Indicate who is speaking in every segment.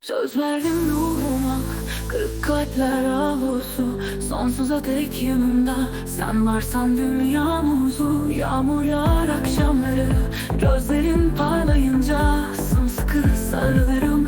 Speaker 1: Söz verdim ruhuma Kırık kalpler avlusu Sonsuza tek yanımda Sen varsan dünyam huzur. Yağmur akşamları Gözlerin parlayınca Sımsıkı sarılırım.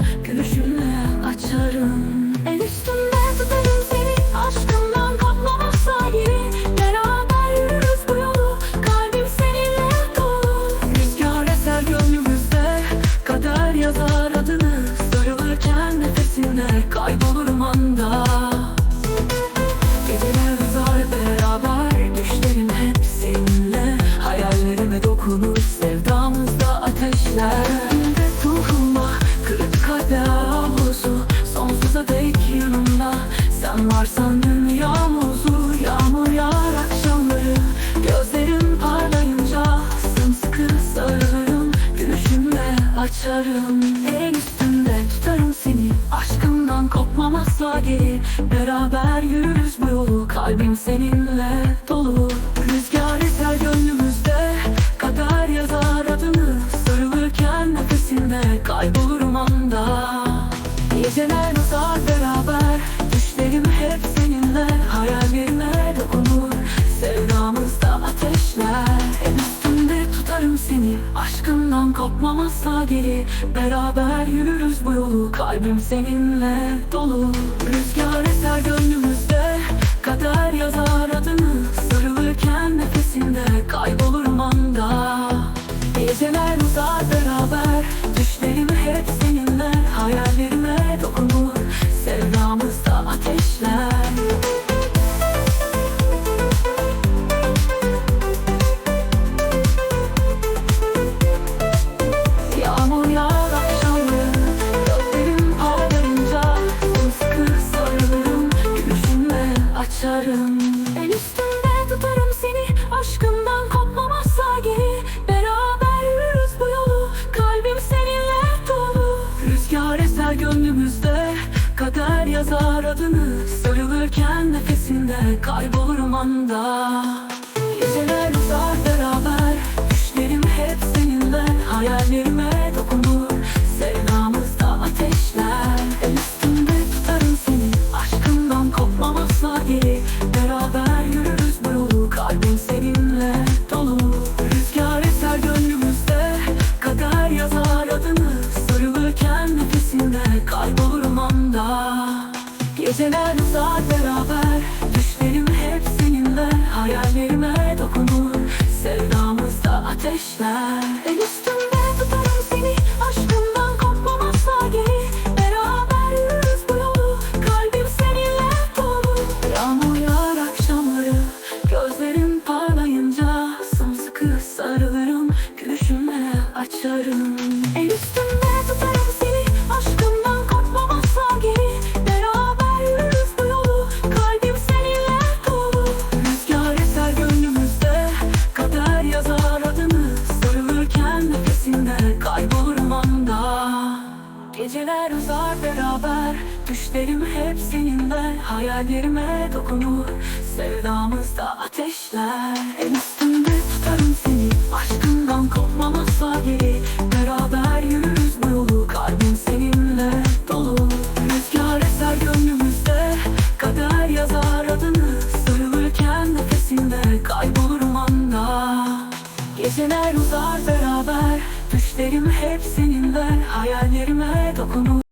Speaker 1: Açarım en üstünde tutarım seni. Aşkımdan kopmam asla geri. Beraber yürürüz bu yolu Kalbim seninle dolu. Aşkından kopmam asla geri. Beraber yürürüz bu yolu. Kalbim seninle dolu. Rüzgar eser gönlümüzde. Kader yazar adını. Sarılırken nefesinde kaybol yazar adını Sarılırken nefesinde kaybolurum anda. Geceler uzun Geceler uzar beraber. Düşlerim hep seninle Hayallerime dokunur. Sevdamızda ateşler. En üstümde tutarım seni Aşkından kopmam asla geri. Beraber yürürüz bu yolu Kalbim seninle dolu. Yağmur yağar akşamları Gözlerim parlayınca Sımsıkı sarılırım Gülüşümle açarım. Düşlerim hep seninle Hayallerime dokunur. Sevdamızda ateşler. En üstünde tutarım seni Aşkından kopmam asla geri. Beraber yürürüz bu yolu Kalbim seninle dolu. Rüzgar eser gönlümüzde Kader yazar adını. Sarılırken nefesinde Kaybolurum anda. Geceler uzar beraber Düşlerim hep seninle Hayallerime dokunur.